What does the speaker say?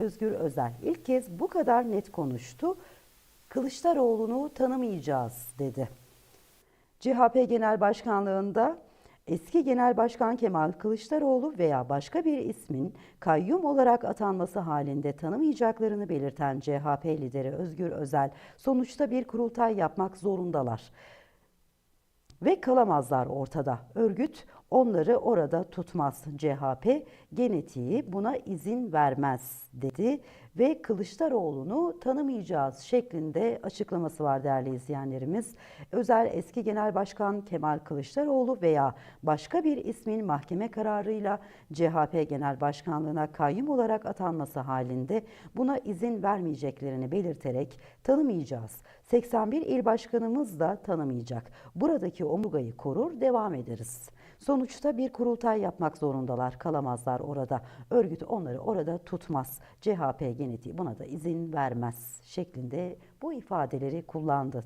Özgür Özel ilk kez bu kadar net konuştu. Kılıçdaroğlu'nu tanımayacağız dedi. CHP Genel Başkanlığında eski Genel Başkan Kemal Kılıçdaroğlu veya başka bir ismin kayyum olarak atanması halinde tanımayacaklarını belirten CHP lideri Özgür Özel sonuçta bir kurultay yapmak zorundalar ve kalamazlar ortada. Örgüt onları orada tutmaz. CHP genetiği buna izin vermez dedi ve Kılıçdaroğlu'nu tanımayacağız şeklinde açıklaması var değerli izleyenlerimiz. Özel eski Genel Başkan Kemal Kılıçdaroğlu veya başka bir ismin mahkeme kararıyla CHP Genel Başkanlığına kayyum olarak atanması halinde buna izin vermeyeceklerini belirterek tanımayacağız. 81 il başkanımız da tanımayacak. Buradaki omurgayı korur devam ederiz. Sonuçta bir kurultay yapmak zorundalar. Kalamazlar orada. Örgüt onları orada tutmaz. CHP genetiği buna da izin vermez şeklinde bu ifadeleri kullandı.